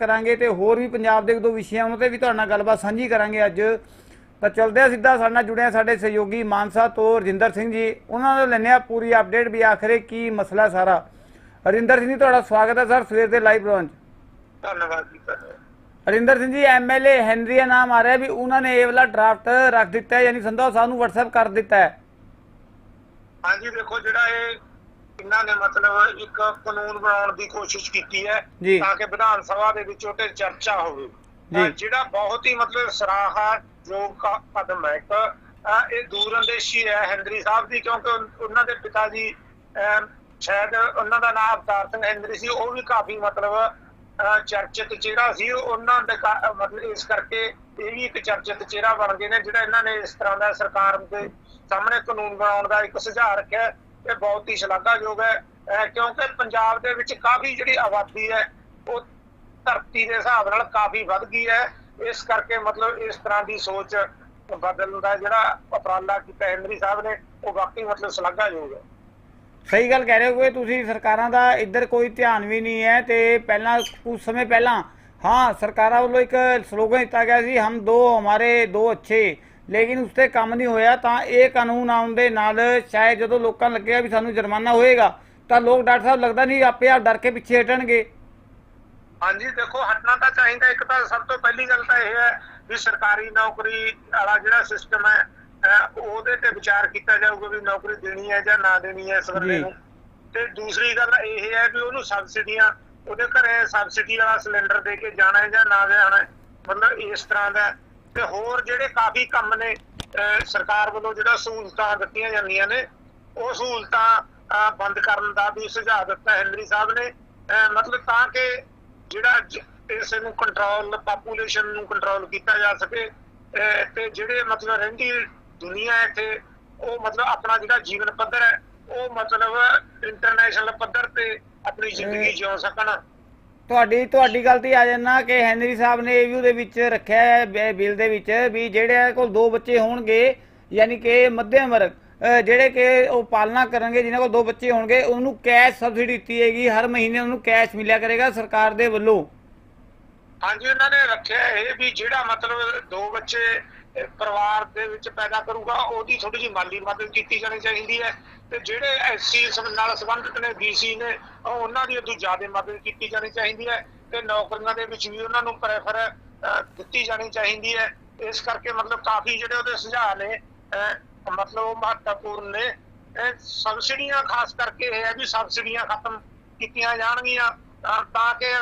ਕਰਾਂਗੇ ਤੇ ਹੋਰ ਵੀ ਪੰਜਾਬ ਦੇ ਦੋ ਵਿਸ਼ਿਆਂ ਉਹਨਾਂ ਤੇ ਵੀ ਤੁਹਾਡੇ ਨਾਲ ਗੱਲਬਾਤ ਸਾਂਝੀ ਕਰਾਂਗੇ ਅੱਜ। ਤਾਂ ਚਲਦੇ ਆ ਸਿੱਧਾ ਸਾਡੇ ਨਾਲ ਜੁੜੇ ਆ ਸਾਡੇ ਸਹਿਯੋਗੀ ਮਾਨਸਾ ਤੋਂ ਰਜਿੰਦਰ ਸਿੰਘ ਜੀ। ਉਹਨਾਂ ਨੂੰ ਲੈਣੇ ਆ ਪੂਰੀ ਅਪਡੇਟ ਵੀ ਆਖਰੇ ਕੀ ਮਸਲਾ ਸਾਰਾ। ਰਜਿੰਦਰ ਸਿੰਘ ਜੀ ਤੁਹਾਡਾ ਸਵਾਗਤ ਹੈ ਸਰ ਸਵੇਰ ਦੇ ਲਾਈਵ ਬ੍ਰਾਂਚ ਧੰਨਵਾਦ ਜੀ। ਹਰਿੰਦਰ ਸਿੰਘ ਜੀ ਐਮਐਲਏ ਹੈਨਰੀ ਦਾ ਨਾਮ ਆ ਰਿਹਾ ਵੀ ਉਹਨਾਂ ਨੇ ਇਹ ਵਾਲਾ ਡਰਾਫਟ ਰੱਖ ਦਿੱਤਾ ਹੈ ਯਾਨੀ ਸੰਧਵਾ ਸਾਹਿਬ ਨੂੰ WhatsApp ਕਰ ਦਿੱਤਾ ਹੈ। ਹਾਂਜੀ ਦੇਖੋ ਜਿਹੜਾ ਇਹ ਇਹਨਾਂ ਨੇ ਮਤਲਬ ਇੱਕ ਕਾਨੂੰਨ ਬਣਾਉਣ ਦੀ ਕੋਸ਼ਿਸ਼ ਕੀਤੀ ਹੈ। ਤਾਂ ਕਿ ਵਿਧਾਨ ਸਭਾ ਦੇ ਵਿੱਚ ਉਹਤੇ ਚਰਚਾ ਹੋਵੇ ਜਿਹੜਾ ਬਹੁਤ ਹੀ ਮਤਲਬ ਸਰਾਹਾ ਜੋ ਕਦਮ ਹੈ ਇੱਕ ਇਹ ਦੂਰਅੰਦੇਸ਼ੀ ਹੈ ਹੈਨਰੀ ਸਾਹਿਬ ਦੀ ਕਿਉਂਕਿ ਉਹਨਾਂ ਦੇ ਪਿਤਾ ਜੀ ਸ਼ਾਇਦ ਉਹਨਾਂ ਦਾ ਨਾਮ ਅਵਤਾਰ ਸਿੰਘ ਹੈਨਰੀ ਸੀ ਉਹ ਵੀ ਕਾਫੀ ਮਤਲਬ ਚਰਚਿਤ ਚਿਹਰਾ ਸੀ ਉਹਨਾਂ ਦੇ ਮਤਲਬ ਇਸ ਕਰਕੇ ਇਹ ਵੀ ਇੱਕ ਚਰਚਿਤ ਚਿਹਰਾ ਬਣ ਗਏ ਨੇ ਜਿਹੜਾ ਇਹਨਾਂ ਨੇ ਇਸ ਤਰ੍ਹਾਂ ਦਾ ਸਰਕਾਰ ਦੇ ਸਾਹਮਣੇ ਕਾਨੂੰਨ ਬਣਾਉਣ ਦਾ ਇੱਕ ਸੁਝਾਅ ਰੱਖਿਆ। ਇਹ ਬਹੁਤ ਹੀ ਸ਼ਲਾਘਾਯੋਗ ਹੈ ਕਿਉਂਕਿ ਪੰਜਾਬ ਦੇ ਵਿੱਚ ਕਾਫੀ ਜਿਹੜੀ ਆਬਾਦੀ ਹੈ, ਉਹ ਧਰਤੀ ਦੇ ਹਿਸਾਬ ਨਾਲ ਕਾਫੀ ਵੱਧ ਗਈ ਹੈ। ਇਸ ਕਰਕੇ ਮਤਲਬ ਇਸ ਤਰ੍ਹਾਂ ਦੀ ਸੋਚ ਬਦਲਣ ਦਾ ਜਿਹੜਾ ਉਪਰਾਲਾ ਕੀਤਾ ਹੈਨਰੀ ਸਾਹਿਬ ਨੇ, ਉਹ ਵਾਕਈ ਮਤਲਬ ਸ਼ਲਾਘਾਯੋਗ ਹੈ। ਸਹੀ ਗੱਲ ਕਹਿ ਰਹੇ ਹੋ ਕਿ ਤੁਸੀਂ ਸਰਕਾਰਾਂ ਦਾ ਇੱਧਰ ਕੋਈ ਧਿਆਨ ਵੀ ਨਹੀਂ ਹੈ ਤੇ ਪਹਿਲਾਂ ਕੁਝ ਸਮੇਂ ਪਹਿਲਾਂ, ਹਾਂ, ਸਰਕਾਰਾਂ ਵੱਲੋਂ ਇੱਕ ਸਲੋਗਨ ਦਿੱਤਾ ਗਿਆ ਸੀ, ਹਮ ਦੋ ਹਮਾਰੇ ਦੋ ਅੱਛੇ ਲੇਕਿਨ ਉਸ ਤੇ ਕੰਮ ਨਹੀਂ ਹੋਇਆ ਤਾਂ ਇਹ ਕਾਨੂੰਨ ਆਉਣ ਦੇ ਨਾਲ ਸ਼ਾਇਦ ਜਦੋਂ ਲੋਕਾਂ ਨੂੰ ਲੱਗੇਗਾ ਵੀ ਸਾਨੂੰ ਜੁਰਮਾਨਾ ਹੋਏਗਾ ਤਾਂ ਲੋਕ ਡਾਕਟਰ ਸਾਹਿਬ ਲੱਗਦਾ ਨਹੀਂ ਆਪੇ ਆਪ ਡਰ ਕੇ ਪਿੱਛੇ ਹਟਣਗੇ ਹਾਂਜੀ ਦੇਖੋ ਹਟਣਾ ਤਾਂ ਚਾਹੀਦਾ ਇੱਕ ਤਾਂ ਸਭ ਤੋਂ ਪਹਿਲੀ ਗੱਲ ਤਾਂ ਇਹ ਹੈ ਵੀ ਸਰਕਾਰੀ ਨੌਕਰੀ ਵਾਲਾ ਜਿਹੜਾ ਸਿਸਟਮ ਹੈ ਉਹਦੇ ਤੇ ਵਿਚਾਰ ਕੀਤਾ ਜਾਊਗਾ ਵੀ ਨੌਕਰੀ ਦੇਣੀ ਹੈ ਜਾਂ ਨਾ ਦੇਣੀ ਹੈ ਇਸ ਜੀ। ਨੂੰ ਤੇ ਦੂਸਰੀ ਗੱਲ ਇਹ ਹੈ ਵੀ ਉਹਨੂੰ ਸਬਸਿਡੀਆਂ ਉਹਦੇ ਘਰੇ ਸਬਸਿਡੀ ਵਾਲਾ ਸਿਲੰਡਰ ਦੇ ਕੇ ਜਾਣਾ ਹੈ ਜਾਂ ਨਾ ਜਾਣਾ ਹੈ ਮਤਲਬ ਇਸ ਤਰ੍ਹਾਂ ਦਾ। ਤੇ ਹੋਰ ਜਿਹੜੇ ਕਾਫੀ ਕੰਮ ਨੇ ਸਰਕਾਰ ਵੱਲੋਂ ਜਿਹੜਾ ਸਹੂਲਤਾਂ ਦਿੱਤੀਆਂ ਜਾਂਦੀਆਂ ਨੇ ਉਹ ਸਹੂਲਤਾਂ ਬੰਦ ਕਰਨ ਦਾ ਵੀ ਸੁਝਾਅ ਦਿੱਤਾ ਹੈਨਰੀ ਸਾਹਿਬ ਨੇ। ਮਤਲਬ ਤਾਂ ਕਿ ਜਿਹੜਾ ਇਸ ਨੂੰ ਕੰਟਰੋਲ ਪਾਪੂਲੇਸ਼ਨ ਨੂੰ ਕੰਟਰੋਲ ਕੀਤਾ ਜਾ ਸਕੇ। ਤੇ ਜਿਹੜੇ ਮਤਲਬ ਰਹਿੰਦੀ ਦੁਨੀਆ ਇੱਥੇ ਉਹ ਮਤਲਬ ਆਪਣਾ ਜਿਹੜਾ ਜੀਵਨ ਪੱਧਰ ਹੈ ਉਹ ਮਤਲਬ ਇੰਟਰਨੈਸ਼ਨਲ ਪੱਧਰ ਤੇ ਆਪਣੀ ਜ਼ਿੰਦਗੀ ਜਿਉ ਸਕਣ। ਤੁਹਾਡੀ ਤੁਹਾਡੀ ਗੱਲ ਤੇ ਆ ਜਾਂਦਾ ਕਿ ਹੈਨਰੀ ਸਾਹਿਬ ਨੇ ਇਹ ਵੀ ਉਹਦੇ ਵਿੱਚ ਰੱਖਿਆ ਹੈ, ਬਿ- ਬਿੱਲ ਦੇ ਵਿੱਚ, ਵੀ ਜਿਹੜੇ ਕੋਲ ਦੋ ਬੱਚੇ ਹੋਣਗੇ, ਯਾਨੀ ਕਿ ਮੱਧਮ ਵਰਗ ਜਿਹੜੇ ਕਿ ਉਹ ਪਾਲਣਾ ਕਰਨਗੇ, ਜਿਨ੍ਹਾਂ ਕੋਲ ਦੋ ਬੱਚੇ ਹੋਣਗੇ, ਉਹਨੂੰ ਕੈਸ਼ ਸਬਸਿਡੀ ਦਿੱਤੀ ਹੈਗੀ ਹਰ ਮਹੀਨੇ ਉਹਨੂੰ ਕੈਸ਼ ਮਿਲਿਆ ਕਰੇਗਾ ਸਰਕਾਰ ਦੇ ਵੱਲੋਂ। ਹਾਂਜੀ, ਉਹਨਾਂ ਨੇ ਰੱਖਿਆ ਇਹ ਵੀ ਜਿਹੜਾ ਮਤਲਬ ਦੋ ਬੱਚੇ ਪਰਿਵਾਰ ਦੇ ਵਿੱਚ ਪੈਦਾ ਕਰੂਗਾ, ਉਹਦੀ ਥੋੜੀ ਜਿਹੀ ਮਾਲੀ ਮਦਦ ਕੀਤੀ ਜਾਣੀ ਚਾਹੀਦੀ ਹੈ। ਤੇ ਜਿਹੜੇ ਐਸਸੀ ਨਾਲ ਸੰਬੰਧਿਤ ਨੇ ਬੀਸੀ ਨੇ ਉਹਨਾਂ ਦੀ ਉਦੋਂ ਜ਼ਿਆਦਾ ਮਦਦ ਕੀਤੀ ਜਾਣੀ ਚਾਹੀਦੀ ਹੈ ਤੇ ਨੌਕਰੀਆਂ ਦੇ ਵਿੱਚ ਵੀ ਉਹਨਾਂ ਨੂੰ ਪ੍ਰੈਫਰ ਦਿੱਤੀ ਜਾਣੀ ਚਾਹੀਦੀ ਹੈ। ਇਸ ਕਰਕੇ ਮਤਲਬ ਕਾਫੀ ਜਿਹੜੇ ਉਹਦੇ ਸੁਝਾਅ ਨੇ ਮਤਲਬ ਮਹੱਤਵਪੂਰਨ ਨੇ। ਸਬਸਿਡੀਆਂ ਖਾਸ ਕਰਕੇ ਇਹ ਹੈ ਵੀ ਸਬਸਿਡੀਆਂ ਖਤਮ ਕੀਤੀਆਂ ਜਾਣਗੀਆਂ, ਤਾਂ ਕਿ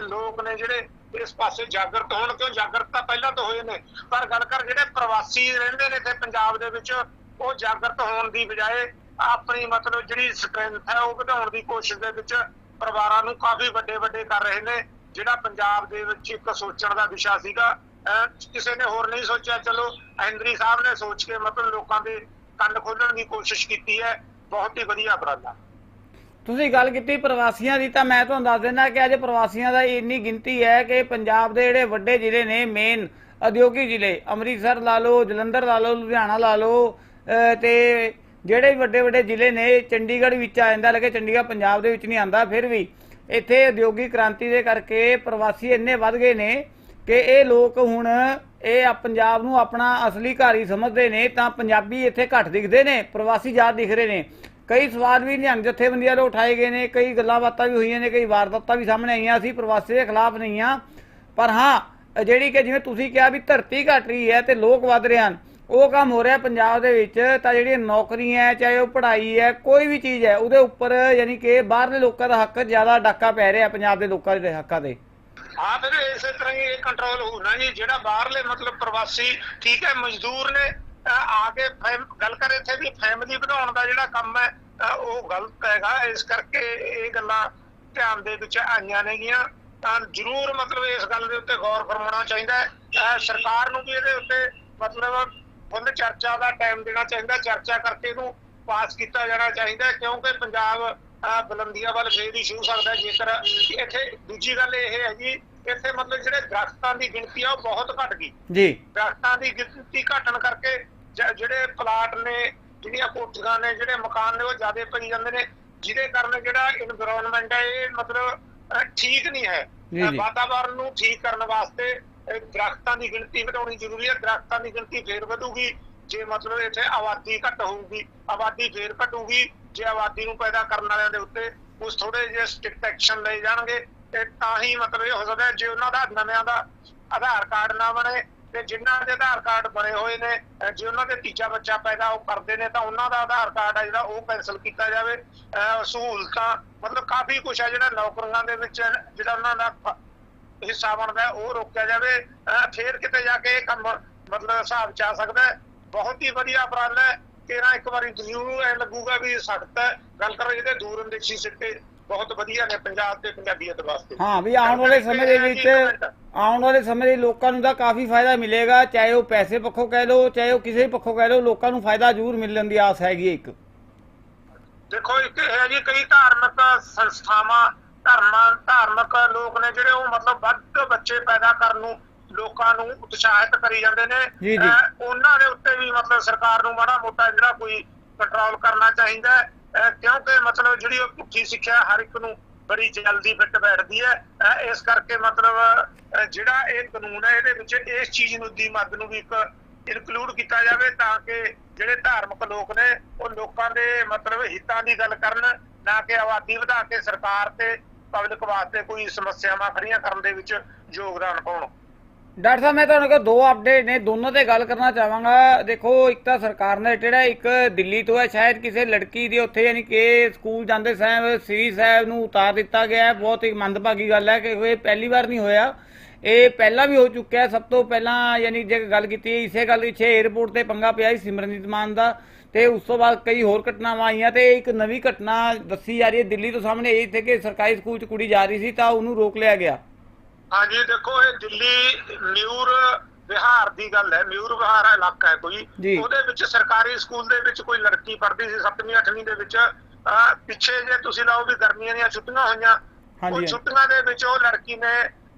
ਲੋਕ ਨੇ ਜਿਹੜੇ ਇਸ ਪਾਸੇ ਜਾਗਰਤ ਹੋਣ ਕਿਉਂ? ਜਾਗਰਤ ਤਾਂ ਪਹਿਲਾਂ ਤੋਂ ਹੋਏ ਨੇ ਪਰ ਗੱਲ ਕਰ ਜਿਹੜੇ ਪ੍ਰਵਾਸੀ ਰਹਿੰਦੇ ਨੇ ਇੱਥੇ ਪੰਜਾਬ ਦੇ ਵਿੱਚ ਉਹ ਜਾਗਰਤ ਹੋਣ ਦੀ ਬਜਾਏ ਆਪਣੀ ਮਤਲਬ ਜਿਹੜੀ ਸਟਰੈਂਥ ਹੈ ਉਹ ਵਧਾਉਣ ਦੀ ਕੋਸ਼ਿਸ਼ ਦੇ ਵਿੱਚ ਪਰਿਵਾਰਾਂ ਨੂੰ ਕਾਫੀ ਵੱਡੇ ਵੱਡੇ ਕਰ ਰਹੇ ਨੇ ਜਿਹੜਾ ਪੰਜਾਬ ਦੇ ਵਿੱਚ ਇੱਕ ਸੋਚਣ ਦਾ ਵਿਸ਼ਾ ਸੀਗਾ। ਅਹ, ਕਿਸੇ ਨੇ ਹੋਰ ਨਹੀਂ ਸੋਚਿਆ ਚਲੋ ਹੈਨਰੀ ਸਾਹਿਬ ਨੇ ਸੋਚ ਕੇ ਮਤਲਬ ਲੋਕਾਂ ਦੇ ਕੰਨ ਖੋਲਣ ਦੀ ਕੋਸ਼ਿਸ਼ ਕੀਤੀ ਹੈ ਬਹੁਤ ਹੀ ਵਧੀਆ ਉਪਰਾਲਾ। ਤੁਸੀਂ ਗੱਲ ਕੀਤੀ ਪ੍ਰਵਾਸੀਆਂ ਦੀ ਤਾਂ ਮੈਂ ਤੁਹਾਨੂੰ ਦੱਸ ਦਿੰਦਾ ਕਿ ਅੱਜ ਪ੍ਰਵਾਸੀਆਂ ਦਾ ਇੰਨੀ ਗਿਣਤੀ ਹੈ ਕਿ ਪੰਜਾਬ ਦੇ ਜਿਹੜੇ ਵੱਡੇ ਜ਼ਿਲ੍ਹੇ ਨੇ ਮੇਨ ਉਦਯੋਗਿਕ ਜ਼ਿਲ੍ਹੇ, ਅੰਮ੍ਰਿਤਸਰ ਲਾ ਲਓ, ਜਲੰਧਰ ਲਾ ਲਓ, ਲੁਧਿਆਣਾ ਲਾ ਲਓ, ਅਹ ਤੇ ਜਿਹੜੇ ਵੀ ਵੱਡੇ ਵੱਡੇ ਜ਼ਿਲ੍ਹੇ ਨੇ, ਚੰਡੀਗੜ੍ਹ ਵਿੱਚ ਆ ਜਾਂਦਾ ਲੇਕਿਨ ਚੰਡੀਗੜ੍ਹ ਪੰਜਾਬ ਦੇ ਵਿੱਚ ਨਹੀਂ ਆਂਦਾ ਫਿਰ ਵੀ ਇੱਥੇ ਉਦਯੋਗਿਕ ਕ੍ਰਾਂਤੀ ਦੇ ਕਰਕੇ ਪ੍ਰਵਾਸੀ ਇੰਨੇ ਵੱਧ ਗਏ ਨੇ ਕਿ ਇਹ ਲੋਕ ਹੁਣ ਇਹ ਆ ਪੰਜਾਬ ਨੂੰ ਆਪਣਾ ਅਸਲੀ ਘਰ ਹੀ ਸਮਝਦੇ ਨੇ, ਤਾਂ ਪੰਜਾਬੀ ਇੱਥੇ ਘੱਟ ਦਿਖਦੇ ਨੇ, ਪ੍ਰਵਾਸੀ ਜ਼ਿਆਦਾ ਦਿਖ ਰਹੇ ਨੇ। ਕਈ ਸਵਾਲ ਵੀ ਨਿਹੰਗ ਜਥੇਬੰਦੀਆਂ ਵੱਲੋਂ ਉਠਾਏ ਗਏ ਨੇ, ਕਈ ਗੱਲਾਂ ਬਾਤਾਂ ਵੀ ਹੋਈਆਂ ਨੇ, ਕਈ ਵਾਰਦਾਤਾਂ ਵੀ ਸਾਹਮਣੇ ਆਈਆਂ ਸੀ ਪ੍ਰਵਾਸੀ ਦੇ ਖਿਲਾਫ ਨਹੀਂ ਆ ਪਰ ਹਾਂ ਜਿਹੜੀ ਕਿ ਜਿਵੇਂ ਤੁਸੀਂ ਕਿਹਾ ਵੀ ਧਰਤੀ ਘਟ ਰਹੀ ਹੈ ਤੇ ਲੋਕ ਵੱਧ ਰਹੇ ਹਨ, ਉਹ ਕੰਮ ਹੋ ਰਿਹਾ ਪੰਜਾਬ ਦੇ ਵਿੱਚ, ਤਾਂ ਜਿਹੜੀ ਨੌਕਰੀਆਂ ਹੈ, ਚਾਹੇ ਉਹ ਪੜ੍ਹਾਈ ਹੈ, ਕੋਈ ਵੀ ਚੀਜ਼ ਹੈ, ਉਹਦੇ ਉੱਪਰ ਯਾਨੀ ਕਿ ਬਾਹਰਲੇ ਲੋਕਾਂ ਦਾ ਹੱਕ ਜ਼ਿਆਦਾ ਡਾਕਾ ਪੈ ਰਿਹਾ ਪੰਜਾਬ ਦੇ ਲੋਕਾਂ ਦੇ ਹੱਕਾਂ ਦੇ ਹਾਂ, ਫਿਰ ਇਸੇ ਤਰ੍ਹਾਂ ਹੀ ਇਹ ਕੰਟਰੋਲ ਹੋਣਾ ਜੀ, ਜਿਹੜਾ ਬਾਹਰਲੇ ਮਤਲਬ ਪ੍ਰਵਾਸੀ ਠੀਕ ਹੈ, ਮਜ਼ਦੂਰ ਨੇ ਆ ਕੇ ਫੈਮ- ਗੱਲ ਕਰ ਇੱਥੇ ਵੀ ਫੈਮਿਲੀ ਬਣਾਉਣ ਦਾ ਜਿਹੜਾ ਕੰਮ ਹੈ ਉਹ ਗਲਤ ਹੈਗਾ। ਇਸ ਕਰਕੇ ਇਹ ਗੱਲਾਂ ਧਿਆਨ ਦੇ ਵਿੱਚ ਆਈਆਂ ਨੇਗੀਆਂ। ਤਾਂ ਜ਼ਰੂਰ ਮਤਲਬ ਇਸ ਗੱਲ ਦੇ ਉੱਤੇ ਗੌਰ ਫਰਮਾਉਣਾ ਚਾਹੀਦਾ ਹੈ। ਸਰਕਾਰ ਨੂੰ ਵੀ ਇਹਦੇ ਉੱਤੇ ਮਤਲਬ ਫੁੱਲ ਚਰਚਾ ਦਾ ਟਾਈਮ ਦੇਣਾ ਚਾਹੀਦਾ ਚਰਚਾ ਕਰਕੇ ਇਹਨੂੰ ਪਾਸ ਕੀਤਾ ਜਾਣਾ ਚਾਹੀਦਾ ਕਿਉਂਕਿ ਪੰਜਾਬ ਬੁਲੰਦੀਆਂ ਵੱਲ ਫੇਰ ਹੀ ਛੂ ਸਕਦਾ ਜੇਕਰ ਇੱਥੇ ਦੂਜੀ ਗੱਲ ਇਹ ਹੈ ਜੀ ਇੱਥੇ ਮਤਲਬ ਜਿਹੜੇ ਦਰਖਤਾਂ ਦੀ ਗਿਣਤੀ ਆ ਉਹ ਬਹੁਤ ਘਟ ਗਈ। ਜੀ। ਦਰਖਤਾਂ ਦੀ ਗਿਣਤੀ ਘਟਣ ਕਰਕੇ ਜਿਹੜੇ ਪਲਾਟ ਨੇ ਜਿਹੜੀਆਂ ਕੋਠੀਆਂ ਨੇ ਜਿਹੜੇ ਮਕਾਨ ਨੇ ਉਹ ਜ਼ਿਆਦਾ ਪਈ ਜਾਂਦੇ ਨੇ ਜਿਹਦੇ ਕਾਰਨ ਜਿਹੜਾ এনवायरमेंट ਹੈ ਇਹ ਮਤਲਬ ਠੀਕ ਨਹੀਂ ਹੈ। ਵਾਤਾਵਰਣ ਨੂੰ ਠੀਕ ਕਰਨ ਵਾਸਤੇ ਦਰਖਤਾਂ ਦੀ ਗਿਣਤੀ ਵਧਾਉਣੀ ਜ਼ਰੂਰੀ ਹੈ। ਦਰਖਤਾਂ ਦੀ ਗਿਣਤੀ ਫੇਰ ਵਧੂਗੀ ਜੇ ਮਤਲਬ ਇੱਥੇ ਆਬਾਦੀ ਘਟ ਹੋਊਗੀ ਆਬਾਦੀ ਫੇਰ ਘਟੂਗੀ ਜੇ ਆਬਾਦੀ ਨੂੰ ਪੈਦਾ ਕਰਨ ਵਾਲਿਆਂ ਦੇ ਉੱਤੇ ਉਸ ਥੋੜੇ ਜਿਹੇ ਸਟ੍ਰਿਕਟ ਐਕਸ਼ਨ ਲਏ ਜਾਣਗੇ ਤੇ ਤਾਂ ਹੀ ਮਤਲਬ ਇਹ ਹੋ ਸਕਦਾ ਜੇ ਉਹਨਾਂ ਦਾ ਨਵਿਆਂ ਦਾ ਆਧਾਰ ਕਾਰਡ ਨਾ ਬਣੇ ਤੇ ਜਿਨ੍ਹਾਂ ਦੇ ਆਧਾਰ ਕਾਰਡ ਬਣੇ ਹੋਏ ਨੇ ਜੇ ਉਹਨਾਂ ਦੇ ਤੀਜਾ ਬੱਚਾ ਪੈਦਾ ਉਹ ਕਰਦੇ ਨੇ, ਤਾਂ ਉਹਨਾਂ ਦਾ ਆਧਾਰ ਕਾਰਡ ਆ ਜਿਹੜਾ ਉਹ ਕੈਨਸਲ ਕੀਤਾ ਜਾਵੇ। ਸਹੂਲਤਾਂ, ਮਤਲਬ ਕਾਫੀ ਕੁਝ ਆ ਜਿਹੜਾ ਨੌਕਰੀਆਂ ਦੇ ਵਿੱਚ, ਜਿਹੜਾ ਉਹਨਾਂ ਦਾ ਹਿੱਸਾ ਬਣਦਾ, ਉਹ ਰੋਕਿਆ ਜਾਵੇ। ਫੇਰ ਕਿਤੇ ਜਾ ਕੇ ਇਹ ਕੰਮ ਮਤਲਬ ਹਿਸਾਬ ਚ ਆ ਸਕਦਾ ਬਹੁਤ ਹੀ ਵਧੀਆ ਉਪਰਾਲਾ ਹੈ। ਤੇਰਾ ਇੱਕ ਵਾਰੀ ਜ਼ਰੂਰ ਐ ਲੱਗੂਗਾ ਵੀ ਸਖਤ ਹੈ। ਗੱਲ ਕਰੋ ਇਹਦੇ ਦੂਰ ਅੰਦੇਸ਼ੀ ਸਿੱਟੇ। ਬਹੁਤ ਵਧੀਆ ਨੇ ਪੰਜਾਬ ਤੇ ਪੰਜਾਬੀਅਤ ਵਾਸਤੇ। ਹਾਂ ਵੀ ਆਉਣ ਵਾਲੇ ਸਮੇਂ ਦੇ ਵਿੱਚ ਆਉਣ ਵਾਲੇ ਸਮੇਂ ਦੇ ਲੋਕਾਂ ਨੂੰ ਤਾਂ ਕਾਫੀ ਫਾਇਦਾ ਮਿਲੇਗਾ ਚਾਹੇ ਉਹ ਪੈਸੇ ਪੱਖੋਂ ਕਹਿ ਲਓ ਚਾਹੇ ਉਹ ਕਿਸੇ ਪੱਖੋਂ ਕਹਿ ਲਓ ਲੋਕਾਂ ਨੂੰ ਫਾਇਦਾ ਜ਼ਰੂਰ ਮਿਲਣ ਦੀ ਆਸ ਹੈਗੀ ਇੱਕ। ਦੇਖੋ ਇੱਕ ਹੈ ਜੀ ਕਈ ਧਾਰਮਿਕ ਸੰਸਥਾਵਾਂ ਧਰਮਾਂ ਧਾਰਮਿਕ ਲੋਕ ਨੇ ਜਿਹੜੇ ਉਹ ਮਤਲਬ ਵੱਧ ਬੱਚੇ ਪੈਦਾ ਕਰਨ ਨੂੰ ਲੋਕਾਂ ਨੂੰ ਉਤਸ਼ਾਹਿਤ ਕਰੀ ਜਾਂਦੇ ਨੇ। ਉਹਨਾਂ ਦੇ ਉੱਤੇ ਵੀ ਮਤਲਬ ਸਰਕਾਰ ਨੂੰ ਮਾੜਾ ਮੋਟਾ ਜਿਹੜਾ ਕੋਈ ਕੰਟਰੋਲ ਕਰਨਾ ਚਾਹੀਦਾ ਹੈ। ਕਿਉਂਕਿ ਮਤਲਬ ਜਿਹੜੀ ਉਹ ਪੁੱਠੀ ਸਿੱਖਿਆ ਹਰ ਇੱਕ ਨੂੰ ਬੜੀ ਜਲਦੀ ਫਿੱਟ ਬੈਠਦੀ ਹੈ ਇਸ ਕਰਕੇ ਮਤਲਬ ਜਿਹੜਾ ਇਹ ਕਾਨੂੰਨ ਹੈ, ਇਹਦੇ ਵਿੱਚ ਇਸ ਚੀਜ਼ ਨੂੰ ਦੀ ਮੱਦ ਨੂੰ ਵੀ ਇੱਕ ਇਨਕਲੂਡ ਕੀਤਾ ਜਾਵੇ ਤਾਂ ਕਿ ਜਿਹੜੇ ਧਾਰਮਿਕ ਲੋਕ ਨੇ, ਉਹ ਲੋਕਾਂ ਦੇ ਮਤਲਬ ਹਿੱਤਾਂ ਦੀ ਗੱਲ ਕਰਨ, ਨਾ ਕਿ ਆਬਾਦੀ ਵਧਾ ਕੇ ਸਰਕਾਰ ਤੇ ਪਬਲਿਕ ਵਾਸਤੇ ਕੋਈ ਸਮੱਸਿਆਵਾਂ ਖੜੀਆਂ ਕਰਨ ਦੇ ਵਿੱਚ ਯੋਗਦਾਨ ਪਾਉਣ। ਡਾਕਟਰ ਸਾਹਿਬ, ਮੈਂ ਤੁਹਾਨੂੰ ਕੋਲ ਦੋ ਅਪਡੇਟ ਨੇ, ਦੋਨੋਂ ਤੇ ਗੱਲ ਕਰਨਾ ਚਾਹਾਂਗਾ। ਦੇਖੋ, ਇੱਕ ਤਾਂ ਸਰਕਾਰ ਨੇ ਹੈ, ਇੱਕ ਦਿੱਲੀ ਤੋਂ ਹੈ। ਸ਼ਾਇਦ ਕਿਸੇ ਲੜਕੀ ਦੇ ਉੱਥੇ ਯਾਨੀ ਕਿ ਸਕੂਲ ਜਾਂਦੇ ਸਾਹਿਬ ਸ੍ਰੀ ਸਾਹਿਬ ਨੂੰ ਉਤਾਰ ਦਿੱਤਾ ਗਿਆ ਹੈ। ਬਹੁਤ ਹੀ ਮੰਦਭਾਗੀ ਗੱਲ ਹੈ ਕਿ ਇਹ ਪਹਿਲੀ ਵਾਰ ਨਹੀਂ ਹੋਇਆ। ਇਹ ਪਹਿਲਾਂ ਵੀ ਹੋ ਚੁੱਕਿਆ ਸਭ ਤੋਂ ਪਹਿਲਾਂ ਯਾਨੀ ਜੇ ਗੱਲ ਕੀਤੀ ਇਸੇ ਗੱਲ ਪਿੱਛੇ 에어ਪੋਰਟ ਤੇ ਪੰਗਾ ਪਿਆ ਸੀ ਸਿਮਰਨਜੀਤ ਮਾਨ ਦਾ। ਤੇ ਉਸ ਤੋਂ ਬਾਅਦ ਕਈ ਹੋਰ ਘਟਨਾਵਾਂ ਆਈਆਂ ਤੇ ਇੱਕ ਨਵੀਂ ਘਟਨਾ ਦੱਸੀ ਜਾ ਰਹੀ ਹੈ ਦਿੱਲੀ ਤੋਂ ਸਾਹਮਣੇ ਇਹ ਇੱਥੇ ਕਿ ਸਰਕਾਰੀ ਸਕੂਲ 'ਚ ਕੁੜੀ ਜਾ ਰਹੀ ਸੀ ਤਾਂ ਉਹਨੂੰ ਰੋਕ ਲਿਆ ਗਿਆ। ਹਾਂਜੀ ਦੇਖੋ ਇਹ ਦਿੱਲੀ ਮਿਊਰ ਬਿਹਾਰ ਦੀ ਗੱਲ ਹੈ। ਮਿਊਰ ਬਿਹਾਰ ਇਲਾਕਾ ਹੈ ਕੋਈ। ਉਹਦੇ ਵਿੱਚ ਸਰਕਾਰੀ ਸਕੂਲ ਦੇ ਵਿੱਚ ਕੋਈ ਲੜਕੀ ਪੜ੍ਹਦੀ ਸੀ 7ਵੀਂ 8ਵੀਂ ਦੇ ਵਿੱਚ। ਪਿੱਛੇ ਜੇ ਤੁਸੀਂ ਲਾਓ ਵੀ ਗਰਮੀਆਂ ਦੀਆਂ ਛੁੱਟੀਆਂ ਹੋਈਆਂ ਉਹ। ਛੁੱਟੀਆਂ ਦੇ ਵਿੱਚ ਉਹ ਲੜਕੀ ਨੇ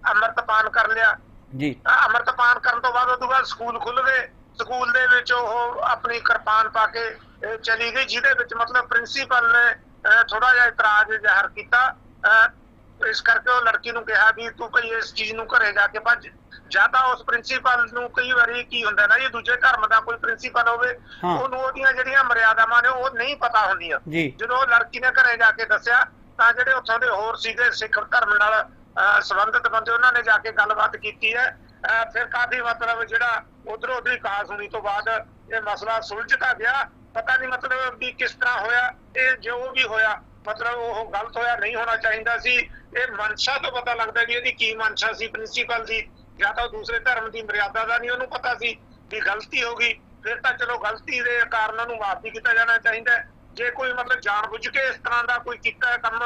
ਅੰਮ੍ਰਿਤਪਾਨ ਕਰ ਲਿਆ। ਜੀ। ਅੰਮ੍ਰਿਤਪਾਨ ਕਰਨ ਤੋਂ ਬਾਅਦ ਉਹ ਤੋਂ ਬਾਅਦ ਸਕੂਲ ਖੁੱਲ ਗਏ। ਸਕੂਲ ਦੇ ਵਿੱਚ ਉਹ ਆਪਣੀ ਕਿਰਪਾਨ ਪਾ ਕੇ ਚਲੀ ਗਈ ਜਿਹਦੇ ਵਿੱਚ ਮਤਲਬ ਪ੍ਰਿੰਸੀਪਲ ਨੇ ਥੋੜਾ ਜਿਹਾ ਇਤਰਾਜ਼ ਜ਼ਾਹਰ ਕੀਤਾ। ਇਸ ਕਰਕੇ ਉਹ ਲੜਕੀ ਨੂੰ ਕਿਹਾ ਵੀ ਤੂੰ ਭਈ ਇਸ ਚੀਜ਼ ਨੂੰ ਘਰੇ ਜਾ ਕੇ ਭੱਜ। ਜਾਂ ਤਾਂ ਉਸ ਪ੍ਰਿੰਸੀਪਲ ਨੂੰ ਕਈ ਵਾਰੀ ਕੀ ਹੁੰਦਾ ਨਾ ਇਹ ਦੂਜੇ ਧਰਮ ਦਾ ਕੋਈ ਪ੍ਰਿੰਸੀਪਲ ਹੋਵੇ। ਉਹਨੂੰ ਉਹਦੀਆਂ ਜਿਹੜੀਆਂ ਮਰਿਆਦਾਵਾਂ ਨੇ ਉਹ ਨਹੀਂ ਪਤਾ ਹੁੰਦੀਆਂ। ਜੀ। ਜਦੋਂ ਉਹ ਲੜਕੀ ਨੇ ਘਰੇ ਜਾ ਕੇ ਦੱਸਿਆ ਤਾਂ ਜਿਹੜੇ ਉੱਥੋਂ ਦੇ ਹੋਰ ਸੀਗੇ ਸਿੱਖ ਧਰਮ ਨਾਲ ਸੰਬੰਧਿਤ ਬੰਦੇ ਉਹਨਾਂ ਨੇ ਜਾ ਕੇ ਗੱਲਬਾਤ ਕੀਤੀ ਹੈ। ਫਿਰ ਕਾਫੀ ਮਤਲਬ ਜਿਹੜਾ ਉਧਰੋਂ ਉਧਰੀ ਕਾਸ ਹੋਣੀ ਤੋਂ ਬਾਅਦ ਇਹ ਮਸਲਾ ਸੁਲਝਦਾ ਗਿਆ। ਪਤਾ ਨਹੀਂ ਮਤਲਬ ਵੀ ਕਿਸ ਤਰ੍ਹਾਂ ਹੋਇਆ ਇਹ ਜੋ ਵੀ ਹੋਇਆ ਮਤਲਬ ਉਹ ਗਲਤ ਹੋਇਆ, ਨਹੀਂ ਹੋਣਾ ਚਾਹੀਦਾ ਸੀ। ਇਹ ਮਨਸ਼ਾ ਤੋਂ ਪਤਾ ਲੱਗਦਾ ਵੀ ਇਹਦੀ ਕੀ ਮਨਸ਼ਾ ਸੀ ਪ੍ਰਿੰਸੀਪਲ ਦੀ ਜਾਂ ਤਾਂ ਉਹ ਦੂਸਰੇ ਧਰਮ ਦੀ ਮਰਿਆਦਾ ਦਾ ਨਹੀਂ ਉਹਨੂੰ ਪਤਾ ਸੀ ਵੀ ਗਲਤੀ ਹੋ ਗਈ। ਫਿਰ ਤਾਂ ਚਲੋ ਗਲਤੀ ਦੇ ਕਾਰਨ ਉਹਨੂੰ ਮਾਫ ਵੀ ਕੀਤਾ ਜਾਣਾ ਚਾਹੀਦਾ ਜੇ ਕੋਈ ਮਤਲਬ ਜਾਣਬੁੱਝ ਕੇ ਇਸ ਤਰ੍ਹਾਂ ਦਾ ਕੋਈ ਕੀਤਾ ਕੰਮ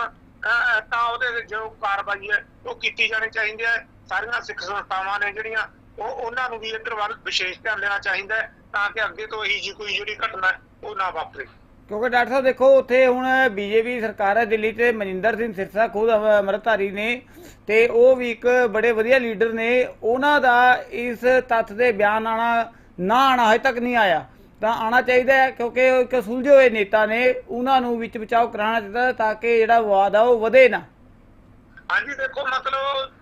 ਤਾਂ ਉਹਦੇ ਜੋ ਕਾਰਵਾਈ ਹੈ, ਉਹ ਕੀਤੀ ਜਾਣੀ ਚਾਹੀਦੀ ਹੈ। ਸਾਰੀਆਂ ਸਿੱਖ ਸੰਸਥਾਵਾਂ ਨੇ ਜਿਹੜੀਆਂ, ਉਹ ਉਹਨਾਂ ਨੂੰ ਵੀ ਇੱਧਰ ਵੱਲ ਵਿਸ਼ੇਸ਼ ਧਿਆਨ ਦੇਣਾ ਚਾਹੀਦਾ ਹੈ ਤਾਂ ਕਿ ਅੱਗੇ ਤੋਂ ਇਹੀ ਜੀ ਕੋਈ ਜਿਹੜੀ ਘਟਨਾ ਉਹ ਨਾ ਵਾਪਰੇ। ਕਿਉਂਕਿ ਡਾਕਟਰ ਸਾਹਿਬ ਦੇਖੋ ਉੱਥੇ ਹੁਣ ਬੀਜੇਪੀ ਸਰਕਾਰ ਹੈ ਦਿੱਲੀ ਤੇ ਮਨਿੰਦਰ ਸਿੰਘ ਸਿਰਸਾ ਖੁਦ ਅਮ- ਅੰਮ੍ਰਿਤਧਾਰੀ ਨੇ ਤੇ ਉਹ ਵੀ ਇੱਕ ਬੜੇ ਵਧੀਆ ਲੀਡਰ ਨੇ। ਉਹਨਾਂ ਦਾ ਇਸ ਤੱਥ ਦੇ ਬਿਆਨ ਆਣਾ ਨਾ ਆਣਾ ਹਜੇ ਤੱਕ ਨਹੀਂ ਆਇਆ। ਤਾਂ ਆਣਾ ਚਾਹੀਦਾ ਹੈ ਕਿਉਂਕਿ ਉਹ ਇੱਕ ਸੁਲਝੇ ਹੋਏ ਨੇਤਾ ਨੇ ਉਹਨਾਂ ਨੂੰ ਵਿੱਚ ਬਚਾਓ ਕਰਾਉਣਾ ਚਾਹੀਦਾ ਤਾਂ ਕਿ ਜਿਹੜਾ ਵਿਵਾਦ ਆ ਉਹ ਵਧੇ ਨਾ। ਹਾਂਜੀ ਦੇਖੋ ਮਤਲਬ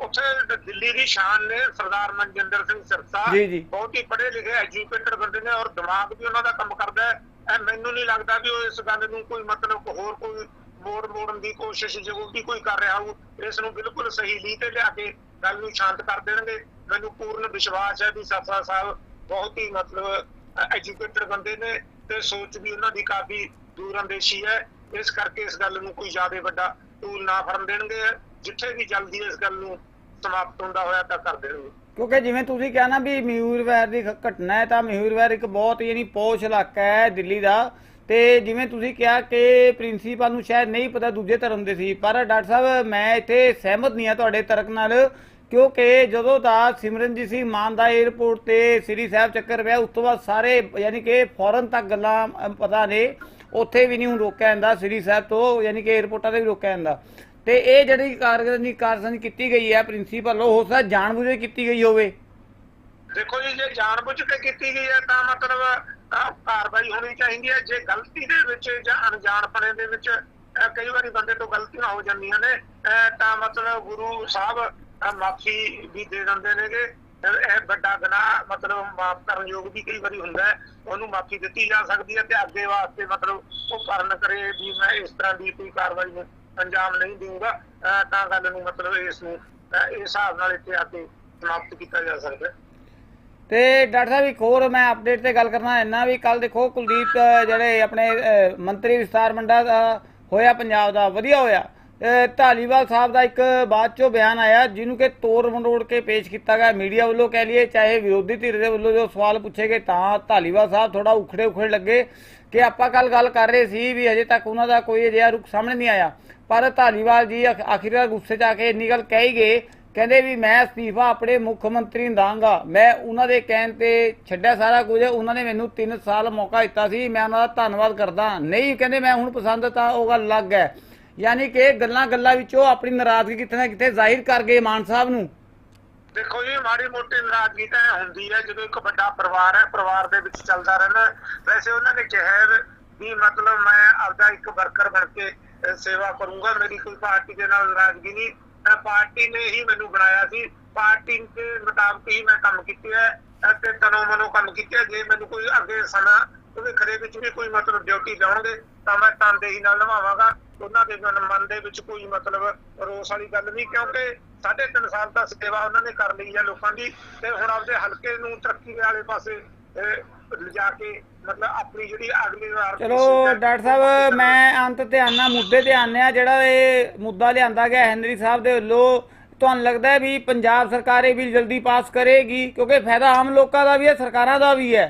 ਉੱਥੇ ਦਿੱਲੀ ਦੀ ਸ਼ਾਨ ਨੇ ਸਰਦਾਰ ਮਨਜਿੰਦਰ ਸਿੰਘ ਸਿਰਸਾ। ਬਹੁਤ ਹੀ ਪੜ੍ਹੇ ਲਿਖੇ ਐਜੂਕੇਟਡ ਬੰਦੇ ਨੇ ਔਰ ਦਿਮਾਗ ਵੀ ਉਹਨਾਂ ਦਾ ਕੰਮ ਕਰਦਾ ਹੈ। ਇਹ ਮੈਨੂੰ ਨਹੀਂ ਲੱਗਦਾ ਵੀ ਉਹ ਇਸ ਗੱਲ ਨੂੰ ਕੋਈ ਮਤਲਬ ਹੋਰ ਕੋਈ ਮੋੜ ਮੋੜਨ ਦੀ ਕੋਸ਼ਿਸ਼ ਜੋ ਵੀ ਕੋਈ ਕਰ ਰਿਹਾ ਹੋ ਇਸ ਨੂੰ ਬਿਲਕੁਲ ਸਹੀ ਲੀਹ ਤੇ ਲਿਆ ਕੇ ਗੱਲ ਨੂੰ ਸ਼ਾਂਤ ਕਰ ਦੇਣਗੇ। ਮੈਨੂੰ ਪੂਰਨ ਵਿਸ਼ਵਾਸ ਹੈ ਵੀ ਸਾਸਾ ਸਾਹਿਬ ਬਹੁਤ ਹੀ ਮਤਲਬ ਐਜੂਕੇਟਡ ਬੰਦੇ ਨੇ ਤੇ ਸੋਚ ਵੀ ਉਹਨਾਂ ਦੀ ਕਾਫੀ ਦੂਰ ਅੰਦੇਸ਼ੀ ਹੈ। ਇਸ ਕਰਕੇ ਇਸ ਗੱਲ ਨੂੰ ਕੋਈ ਜ਼ਿਆਦਾ ਵੱਡਾ ਟੂਲ ਨਾ ਫੜਨ ਦੇਣਗੇ। ਜਿੱਥੇ ਵੀ ਜਲਦੀ ਇਸ ਗੱਲ ਨੂੰ ਸਮਾਪਤ ਹੁੰਦਾ ਹੋਇਆ ਤਾਂ ਕਰ ਦੇਣਗੇ ਕਿਉਂਕਿ ਜਿਵੇਂ ਤੁਸੀਂ ਕਹਿਣਾ ਵੀ ਮਿਹੂਰਵੈਰ ਦੀ ਘਟਨਾ ਹੈ ਤਾਂ ਮਿਹੂਰਵੈਰ ਇੱਕ ਬਹੁਤ ਯਾਨੀ ਪੌਸ਼ ਇਲਾਕਾ ਹੈ ਦਿੱਲੀ ਦਾ। ਤੇ ਜਿਵੇਂ ਤੁਸੀਂ ਕਿਹਾ ਕਿ ਪ੍ਰਿੰਸੀਪਲ ਨੂੰ ਸ਼ਾਇਦ ਨਹੀਂ ਪਤਾ ਦੂਜੇ ਧਰਮ ਦੇ ਸੀ, ਪਰ ਡਾਕਟਰ ਸਾਹਿਬ, ਮੈਂ ਇੱਥੇ ਸਹਿਮਤ ਨਹੀਂ ਆ ਤੁਹਾਡੇ ਤਰਕ ਨਾਲ, ਕਿਉਂਕਿ ਜਦੋਂ ਦਾ ਸਿਮਰਨਜੀਤ ਸਿੰਘ ਮਾਨ ਦਾ 에ਅਰਪੋਰਟ ਤੇ ਸ੍ਰੀ ਸਾਹਿਬ ਚੱਕਰ ਪਿਆ, ਉਸ ਤੋਂ ਬਾਅਦ ਸਾਰੇ ਯਾਨੀ ਕਿ ਫੌਰਨ ਤੱਕ ਗੱਲਾਂ ਪਤਾ ਨੇ ਉੱਥੇ ਵੀ ਨਹੀਂ ਹੁਣ ਰੋਕਿਆ ਜਾਂਦਾ, ਸ੍ਰੀ ਸਾਹਿਬ ਤੋਂ ਯਾਨੀ ਕਿ 에ਅਰਪੋਰਟਾਂ ਤੇ ਵੀ ਰੋਕਿਆ ਜਾਂਦਾ। ਤੇ ਇਹ ਜਿਹੜੀ ਕਾਰਗਰੀ ਕਾਰਜਨ ਕੀਤੀ ਗਈ ਹੈ ਪ੍ਰਿੰਸੀਪਲ ਉਹ ਹੋ ਸਕਦਾ ਜਾਣਬੁੱਝ ਕੇ ਕੀਤੀ ਗਈ ਹੋਵੇ। ਦੇਖੋ ਜੀ, ਜੇ ਜਾਣਬੁੱਝ ਕੇ ਕੀਤੀ ਗਈ ਹੈ, ਤਾਂ ਮਤਲਬ ਕਾਰਵਾਈ ਹੋਣੀ ਚਾਹੀਦੀ ਹੈ। ਜੇ ਗਲਤੀ ਦੇ ਵਿੱਚ ਜਾਂ ਅਣਜਾਣਪਣੇ ਦੇ ਵਿੱਚ ਕਈ ਵਾਰੀ ਬੰਦੇ ਤੋਂ ਗਲਤੀਆਂ ਹੋ ਜਾਂਦੀਆਂ ਨੇ ਤਾਂ ਮਤਲਬ ਗੁਰੂ ਸਾਹਿਬ ਮਾਫੀ ਵੀ ਦੇ ਦਿੰਦੇ ਨੇਗੇ। ਇਹ ਵੱਡਾ ਗੁਨਾਹ, ਮਤਲਬ ਮਾਫ ਕਰਨ ਯੋਗ ਵੀ ਕਈ ਵਾਰੀ ਹੁੰਦਾ ਹੈ। ਉਹਨੂੰ ਮਾਫੀ ਦਿੱਤੀ ਜਾ ਸਕਦੀ ਹੈ ਤੇ ਅੱਗੇ ਵਾਸਤੇ ਮਤਲਬ ਉਹ ਕਰਨ ਕਰੇ ਵੀ ਮੈਂ ਇਸ ਤਰ੍ਹਾਂ ਦੀ ਕੋਈ ਕਾਰਵਾਈ ਨੂੰ ਅੰਜਾਮ ਨਹੀਂ ਦਊਂਗਾ ਤਾਂ ਗੱਲ ਨੂੰ ਮਤਲਬ ਇਸ ਨੂੰ ਇਸ ਹਿਸਾਬ ਨਾਲ ਇੱਥੇ ਆ ਕੇ ਸਮਾਪਤ ਕੀਤਾ ਜਾ ਸਕਦਾ ਹੈ। ਤੇ ਡਾਕਟਰ ਸਾਹਿਬ ਇੱਕ ਹੋਰ ਮੈਂ ਅਪਡੇਟ ਤੇ ਗੱਲ ਕਰਨਾ ਇੰਨਾ ਵੀ ਕੱਲ ਦੇਖੋ ਕੁਲਦੀਪ ਜਿਹੜੇ ਆਪਣੇ ਮੰਤਰੀ ਵਿਸਤਾਰ ਮੰਡਾ ਹੋਇਆ ਪੰਜਾਬ ਦਾ, ਵਧੀਆ ਹੋਇਆ। ਢਾਲੀਵਾਲ ਸਾਹਿਬ ਦਾ ਇੱਕ ਬਾਅਦ ਚੋਂ ਬਿਆਨ ਆਇਆ, ਜਿਹਨੂੰ ਕਿ ਤੋੜ ਮਰੋੜ ਕੇ ਪੇਸ਼ ਕੀਤਾ ਗਿਆ। ਮੀਡੀਆ ਵੱਲੋਂ ਕਹਿ ਲਈਏ, ਚਾਹੇ ਵਿਰੋਧੀ ਧਿਰ ਦੇ ਵੱਲੋਂ ਜੋ ਸਵਾਲ ਪੁੱਛੇ ਗਏ, ਤਾਂ ਢਾਲੀਵਾਲ ਸਾਹਿਬ ਥੋੜਾ ਉਖੜੇ ਉਖੜੇ ਲੱਗੇ ਕਿ ਆਪਾਂ ਕੱਲ ਗੱਲ ਕਰ ਰਹੇ ਸੀ ਵੀ ਅਜੇ ਤੱਕ ਉਹਨਾਂ ਦਾ ਕੋਈ ਅਜਿਹਾ ਰੁਖ ਸਾਹਮਣੇ ਨਹੀਂ ਆਇਆ। ਪਰ ਢਾਲੀਵਾਲ ਜੀ ਆਖ- ਆਖਿਰਕਾਰ ਗੁੱਸੇ 'ਚ ਆ ਕੇ ਇੰਨੀ ਗੱਲ ਕਹਿ ਗਏ, ਕਹਿੰਦੇ ਵੀ ਮੈਂ ਅਸਤੀਫਾ ਆਪਣੇ ਮੁੱਖ ਮੰਤਰੀ ਨੂੰ ਦਾਂਗਾ। ਮੈਂ ਉਹਨਾਂ ਦੇ ਕਹਿਣ ਤੇ ਛੱਡਿਆ ਸਾਰਾ ਕੁਝ, ਉਹਨਾਂ ਨੇ ਮੈਨੂੰ 3 ਸਾਲ ਮੌਕਾ ਦਿੱਤਾ ਸੀ, ਮੈਂ ਉਹਨਾਂ ਦਾ ਧੰਨਵਾਦ ਕਰਦਾ। ਨਹੀਂ, ਕਹਿੰਦੇ ਮੈਂ ਹੁਣ ਪਸੰਦ ਤਾਂ ਉਹ ਗੱਲ ਅਲੱਗ ਹੈ। ਯਾਨੀ ਕਿ ਗੱਲਾਂ ਗੱਲਾਂ ਵਿੱਚੋਂ ਆਪਣੀ ਨਾਰਾਜ਼ਗੀ ਕਿਤੇ ਨਾ ਕਿਤੇ ਜ਼ਾਹਿਰ ਕਰ ਗਏ ਮਾਨ ਸਾਹਿਬ ਨੂੰ। ਦੇਖੋ ਜੀ, ਮਾੜੀ ਮੋਟੀ ਨਾਰਾਜ਼ਗੀ ਤਾਂ ਹੁੰਦੀ ਹੈ, ਜਦੋਂ ਇੱਕ ਵੱਡਾ ਪਰਿਵਾਰ ਹੈ, ਪਰਿਵਾਰ ਦੇ ਵਿੱਚ ਚੱਲਦਾ ਰਹਿਣਾ ਵੈਸੇ ਉਹਨਾਂ ਨੇ ਕਿਹਾ ਵੀ ਮਤਲਬ ਮੈਂ ਆਪਦਾ ਇੱਕ ਵਰਕਰ ਬਣ ਕੇ ਸੇਵਾ ਕਰੂੰਗਾ, ਮੇਰੀ ਕੋਈ ਪਾਰਟੀ ਦੇ ਨਾਲ ਨਾਰਾਜ਼ਗੀ ਨਹੀਂ। ਮੈਂ ਪਾਰਟੀ ਨੇ ਹੀ ਮੈਨੂੰ ਬਣਾਇਆ ਸੀ। ਪਾਰਟੀ ਦੇ ਮੁਤਾਬਕ ਹੀ ਮੈਂ ਕੰਮ ਕੀਤਾ ਹੈ, ਅਤੇ ਤਨੋਂ ਮਨੋਂ ਕੰਮ ਕੀਤਾ ਜੇ ਮੈਨੂੰ ਕੋਈ ਅੱਗੇ ਸਮਾਂ ਭਵਿੱਖ ਦੇ ਵਿੱਚ ਵੀ ਕੋਈ ਮਤਲਬ ਡਿਊਟੀ ਲਾਉਣਗੇ ਤਾਂ ਮੈਂ ਤਨਦੇਹੀ ਨਾਲ ਨਿਭਾਵਾਂਗਾ ਉਹਨਾਂ ਦੇ ਮਨ ਦੇ ਵਿੱਚ ਕੋਈ ਮਤਲਬ ਰੋਸ ਵਾਲੀ ਗੱਲ ਨਹੀਂ ਕਿਉਂਕਿ ਸਾਢੇ ਤਿੰਨ ਸਾਲ ਤਾਂ ਸੇਵਾ ਉਹਨਾਂ ਨੇ ਕਰ ਲਈ ਹੈ ਲੋਕਾਂ ਦੀ ਤੇ ਹੁਣ ਆਪਦੇ ਹਲਕੇ ਨੂੰ ਤਰੱਕੀ ਵਾਲੇ ਪਾਸੇ ਲਿਜਾ ਕੇ ਮਤਲਬ ਆਪਣੀ ਜਿਹੜੀ ਅਗਲੀ ਵਾਰ ਦੀ ਚਲੋ ਡਾਕਟਰ ਸਾਹਿਬ ਮੈਂ ਅੰਤ ਤੇ ਆਨਾ ਮੁੱਦੇ ਤੇ ਆਨੇ ਆ ਜਿਹੜਾ ਇਹ ਮੁੱਦਾ ਲਿਆਂਦਾ ਗਿਆ ਹੈਨਰੀ ਸਾਹਿਬ ਦੇ ਵੱਲੋਂ ਤੁਹਾਨੂੰ ਲੱਗਦਾ ਵੀ ਪੰਜਾਬ ਸਰਕਾਰ ਇਹ ਬਿੱਲ ਜਲਦੀ ਪਾਸ ਕਰੇਗੀ? ਕਿਉਂਕਿ ਫਾਇਦਾ ਆਮ ਲੋਕਾਂ ਦਾ ਵੀ ਹੈ ਸਰਕਾਰਾਂ ਦਾ ਵੀ ਹੈ।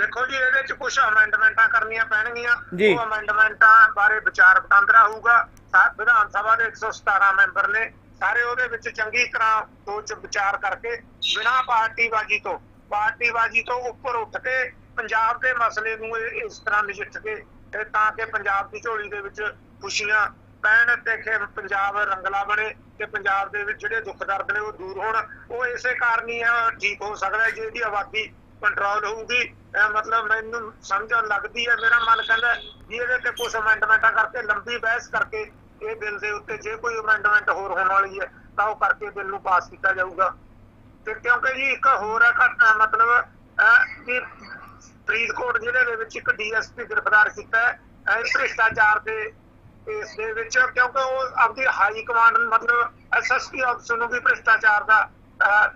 ਦੇਖੋ ਜੀ ਇਹਦੇ ਚ ਕੁਝ ਅਮੈਂਡਮੈਂਟਾਂ ਕਰਨੀਆਂ ਪੈਣਗੀਆਂ। ਜੀ। ਉਹ ਅਮੈਂਡਮੈਂਟਾਂ ਬਾਰੇ ਵਿਚਾਰ ਵਟਾਂਦਰਾ ਹੋਊਗਾ। ਸਾ- ਵਿਧਾਨ ਸਭਾ ਦੇ 117 ਮੈਂਬਰ ਨੇ ਸਾਰੇ ਉਹਦੇ ਵਿੱਚ ਚੰਗੀ ਤਰ੍ਹਾਂ ਸੋਚ ਵਿਚਾਰ ਕਰਕੇ ਬਿਨਾਂ ਪਾਰਟੀਬਾਜ਼ੀ ਤੋਂ ਪਾਰਟੀਬਾਜ਼ੀ ਤੋਂ ਉੱਪਰ ਉੱਠ ਕੇ ਪੰਜਾਬ ਦੇ ਮਸਲੇ ਨੂੰ ਇਹ ਇਸ ਤਰ੍ਹਾਂ ਨਜਿੱਠ ਕੇ ਤੇ ਤਾਂ ਕਿ ਪੰਜਾਬ ਦੀ ਝੋਲੀ ਦੇ ਵਿੱਚ ਖੁਸ਼ੀਆਂ ਪੈਣ ਤੇ ਕਿ ਪੰਜਾਬ ਰੰਗਲਾ ਬਣੇ ਤੇ ਪੰਜਾਬ ਦੇ ਵਿੱਚ ਜਿਹੜੇ ਦੁੱਖ ਦਰਦ ਨੇ ਉਹ ਦੂਰ ਹੋਣ। ਉਹ ਇਸੇ ਕਾਰਨ ਹੀ ਆ ਠੀਕ ਹੋ ਸਕਦਾ ਹੈ ਜੇ ਇਹਦੀ ਆਬਾਦੀ ਕੰਟਰੋਲ ਹੋਊਗੀ। ਮਤਲਬ ਮੈਨੂੰ ਸਮਝਣ ਲੱਗਦੀ ਹੈ, ਮੇਰਾ ਮਨ ਕਹਿੰਦਾ ਵੀ ਇਹਦੇ ਤੇ ਕੁਝ ਅਮੈਂਡਮੈਂਟਾਂ ਕਰਕੇ ਲੰਬੀ ਬਹਿਸ ਕਰਕੇ ਇਹ ਬਿੱਲ ਦੇ ਉੱਤੇ ਜੇ ਕੋਈ ਅਮੈਂਡਮੈਂਟ ਹੋਰ ਹੋਣ ਵਾਲੀ ਹੈ, ਤਾਂ ਉਹ ਕਰਕੇ ਬਿੱਲ ਨੂੰ ਪਾਸ ਕੀਤਾ ਜਾਊਗਾ। ਤੇ ਕਿਉਂਕਿ ਜੀ ਇੱਕ ਹੋਰ ਹੈ ਘਟਨਾ, ਮਤਲਬ ਕਿ ਫਰੀਦਕੋਟ ਜ਼ਿਲ੍ਹੇ ਦੇ ਵਿੱਚ ਇੱਕ ਡੀਐਸਪੀ ਗ੍ਰਿਫਤਾਰ ਕੀਤਾ ਹੈ। ਭ੍ਰਿਸ਼ਟਾਚਾਰ ਦੇ ਇਸ ਦੇ ਵਿੱਚ, ਕਿਉਂਕਿ ਉਹ ਆਪਦੀ ਹਾਈ ਕਮਾਂਡ ਮਤਲਬ ਐਸਐਸਪੀ ਅਫਸਰ ਨੂੰ ਵੀ ਭ੍ਰਿਸ਼ਟਾਚਾਰ ਦਾ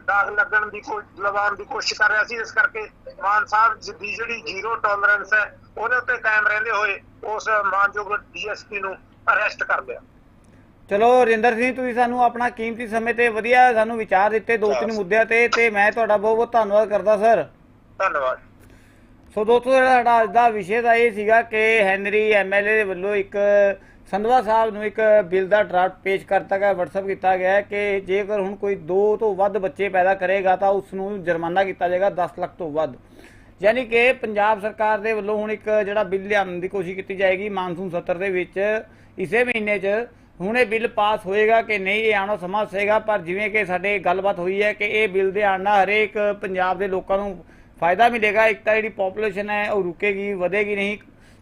ਦਾਗ ਲੱਗਣ ਦੀ ਕੋਈ ਲਗਾਉਣ ਦੀ ਕੋਸ਼ਿਸ਼ ਕਰ ਰਿਹਾ ਸੀ ਇਸ ਕਰਕੇ ਮਾਨ ਸਾਹਿਬ ਦੀ ਜਿਹੜੀ ਜ਼ੀਰੋ ਟੋਲਰੈਂਸ ਹੈ ਉਹਦੇ ਉੱਤੇ ਕਾਇਮ ਰਹਿੰਦੇ ਹੋਏ ਉਸ ਮਾਨਯੋਗ ਡੀਐਸਪੀ ਨੂੰ ਅਰੈਸਟ ਕਰ ਲਿਆ। ਚਲੋ ਰਿੰਦਰ ਸਿੰਘ ਤੁਸੀਂ ਸਾਨੂੰ ਆਪਣਾ ਕੀਮਤੀ ਸਮੇਂ ਤੇ ਵਧੀਆ ਸਾਨੂੰ ਵਿਚਾਰ ਦਿੱਤੇ ਦੋ ਤਿੰਨ ਮੁੱਦਿਆਂ ਤੇ ਤੇ ਮੈਂ ਤੁਹਾਡਾ ਬਹੁਤ ਬਹੁਤ ਧੰਨਵਾਦ ਕਰਦਾ ਸਰ। ਧੰਨਵਾਦ। ਸੋ ਦੋਸਤੋ ਜਿਹੜਾ ਸਾਡਾ ਅੱਜ ਦਾ ਵਿਸ਼ੇ ਦਾ ਇਹ ਸੀਗਾ ਕਿ ਹੈਨਰੀ ਐਮਐਲਏ ਦੇ ਵੱਲੋਂ ਇੱਕ ਸੰਧਵਾ ਸਾਹਿਬ ਨੂੰ ਇੱਕ ਬਿੱਲ ਦਾ ਡਰਾਫਟ ਪੇਸ਼ ਕਰਤਾ ਗਿਆ, WhatsApp ਕੀਤਾ ਗਿਆ ਕਿ ਜੇਕਰ ਹੁਣ ਕੋਈ ਦੋ ਤੋਂ ਵੱਧ ਬੱਚੇ ਪੈਦਾ ਕਰੇਗਾ ਤਾਂ ਉਸ ਨੂੰ ਜੁਰਮਾਨਾ ਕੀਤਾ ਜਾਏਗਾ 10 ਲੱਖ ਤੋਂ ਵੱਧ। ਯਾਨੀ ਕਿ ਪੰਜਾਬ ਸਰਕਾਰ ਦੇ ਵੱਲੋਂ ਹੁਣ ਇੱਕ ਜਿਹੜਾ ਬਿੱਲ ਲਿਆਉਣ ਦੀ ਕੋਸ਼ਿਸ਼ ਕੀਤੀ ਜਾਏਗੀ ਮਾਨਸੂਨ ਸੱਤਰ ਦੇ ਵਿੱਚ, ਇਸੇ ਮਹੀਨੇ 'ਚ ਹੁਣ ਇਹ ਬਿੱਲ ਪਾਸ ਹੋਏਗਾ ਕਿ ਨਹੀਂ ਇਹ ਆਉਣਾ ਸਮਾਂ ਸੇਗਾ, ਪਰ ਜਿਵੇਂ ਕਿ ਸਾਡੇ ਗੱਲਬਾਤ ਹੋਈ ਹੈ ਕਿ ਇਹ ਬਿੱਲ ਦੇ ਆਉਣ ਨਾਲ ਹਰੇਕ ਪੰਜਾਬ ਦੇ ਲੋਕਾਂ ਨੂੰ ਫਾਇਦਾ ਮਿਲੇਗਾ ਇੱਕ ਤਾਂ ਜਿਹੜੀ ਪੋਪੂਲੇਸ਼ਨ ਹੈ ਉਹ ਰੁਕੇਗੀ, ਵਧੇਗੀ ਨਹੀਂ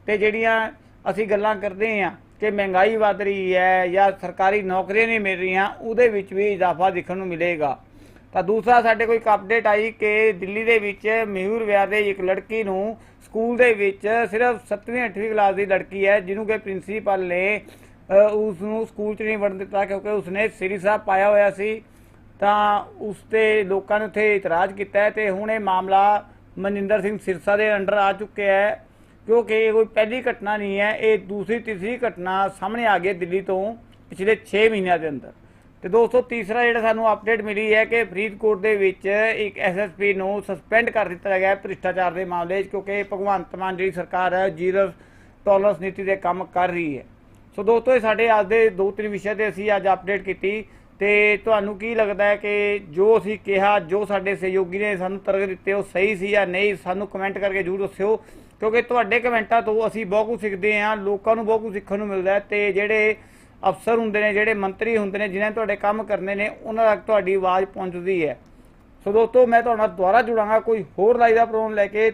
ਤੇ ਜਿਹੜੀਆਂ ਅਸੀਂ ਗੱਲਾਂ ਕਰਦੇ ਹਾਂ ਕਿ ਮਹਿੰਗਾਈ ਵਧ ਰਹੀ ਹੈ ਜਾਂ ਸਰਕਾਰੀ ਨੌਕਰੀਆਂ ਨਹੀਂ ਮਿਲ ਰਹੀਆਂ, ਉਹਦੇ ਵਿੱਚ ਵੀ ਇਜ਼ਾਫਾ ਦੇਖਣ ਨੂੰ ਮਿਲੇਗਾ। ਤਾਂ ਦੂਸਰਾ, ਸਾਡੇ ਕੋਈ ਇੱਕ ਅਪਡੇਟ ਆਈ ਕਿ ਦਿੱਲੀ ਦੇ ਵਿੱਚ ਮਹਿੂਰ ਵਿਆਹ ਦੇ ਇੱਕ ਲੜਕੀ ਨੂੰ ਸਕੂਲ ਦੇ ਵਿੱਚ ਸਿਰਫ 7ਵੀਂ 8ਵੀਂ ਕਲਾਸ ਦੀ ਲੜਕੀ ਹੈ, ਜਿਹਨੂੰ ਕਿ ਪ੍ਰਿੰਸੀਪਲ ਨੇ ਉਸ ਨੂੰ ਸਕੂਲ 'ਚ ਨਹੀਂ ਵੜਨ ਦਿੱਤਾ ਕਿਉਂਕਿ ਉਸਨੇ ਸ੍ਰੀ ਸਾਹਿਬ ਪਾਇਆ ਹੋਇਆ ਸੀ। ਤਾਂ ਉਸ ਤੇ ਲੋਕਾਂ ਨੇ ਉੱਥੇ ਇਤਰਾਜ਼ ਕੀਤਾ ਹੈ ਤੇ ਹੁਣ ਇਹ ਮਾਮਲਾ ਮਨਿੰਦਰ ਸਿੰਘ ਸਿਰਸਾ ਦੇ ਅੰਡਰ ਆ ਚੁੱਕਿਆ ਹੈ। ਕਿਉਂਕਿ ਇਹ ਕੋਈ ਪਹਿਲੀ ਘਟਨਾ ਨਹੀਂ ਹੈ, ਇਹ ਦੂਸਰੀ, ਤੀਸਰੀ ਘਟਨਾ ਸਾਹਮਣੇ ਆ ਗਈ ਹੈ ਦਿੱਲੀ ਤੋਂ ਪਿਛਲੇ 6 ਮਹੀਨਿਆਂ ਦੇ ਅੰਦਰ। ਤੇ ਦੋਸਤੋ, ਤੀਸਰਾ ਜਿਹੜਾ ਸਾਨੂੰ ਅਪਡੇਟ ਮਿਲੀ ਹੈ ਕਿ ਫਰੀਦਕੋਟ ਦੇ ਵਿੱਚ ਇੱਕ ਐਸਐਸਪੀ ਨੂੰ ਸਸਪੈਂਡ ਕਰ ਦਿੱਤਾ ਗਿਆ ਹੈ ਭ੍ਰਿਸ਼ਟਾਚਾਰ ਦੇ ਮਾਮਲੇ 'ਚ, ਕਿਉਂਕਿ ਭਗਵੰਤ ਮਾਨ ਜਿਹੜੀ ਸਰਕਾਰ ਹੈ ਜ਼ੀਰੋ ਟੋਲਰੈਂਸ ਨੀਤੀ ਦੇ ਕੰਮ ਕਰ ਰਹੀ ਹੈ। ਸੋ ਦੋਸਤੋ, ਇਹ ਸਾਡੇ ਅੱਜ ਦੇ ਦੋ ਤਿੰਨ ਵਿਸ਼ੇ ਤੇ ਅਸੀਂ ਅੱਜ ਅਪਡੇਟ ਕੀਤੀ। ਤੇ ਤੁਹਾਨੂੰ ਕੀ ਲੱਗਦਾ ਹੈ ਕਿ ਜੋ ਅਸੀਂ ਕਿਹਾ, ਜੋ ਸਾਡੇ ਸਹਿਯੋਗੀ ਨੇ ਸਾਨੂੰ ਤਰਕ ਦਿੱਤੇ, ਉਹ ਸਹੀ ਸੀ ਜਾਂ ਨਹੀਂ, ਸਾਨੂੰ ਕਮੈਂਟ ਕਰਕੇ ਜਰੂਰ ਦੱਸਿਓ। ਕਿਉਂਕਿ ਤੁਹਾਡੇ ਕਮੈਂਟਾਂ ਤੋਂ ਅਸੀਂ ਬਹੁਤ ਕੁਝ ਸਿੱਖਦੇ ਹਾਂ, ਲੋਕਾਂ ਨੂੰ ਬਹੁਤ ਕੁਝ ਸਿੱਖਣ ਨੂੰ ਮਿਲਦਾ ਹੈ ਤੇ ਜਿਹੜੇ ਅਫਸਰ ਹੁੰਦੇ ਨੇ, ਜਿਹੜੇ ਮੰਤਰੀ ਹੁੰਦੇ ਨੇ, ਜਿਨ੍ਹਾਂ ਤੁਹਾਡੇ ਕੰਮ ਕਰਨੇ ਨੇ, ਉਹਨਾਂ ਤੱਕ ਤੁਹਾਡੀ ਆਵਾਜ਼ ਪਹੁੰਚਦੀ ਹੈ। ਸੋ ਦੋਸਤੋ, ਮੈਂ ਤੁਹਾਡਾ ਨਾਲ ਦੁਬਾਰਾ ਜੁੜਾਂਗਾ, ਕੋਈ ਹੋਰ ਲਾਈਵ ਦਾ ਪ੍ਰੋਗਰਾਮ ਲੈ ਕੇ।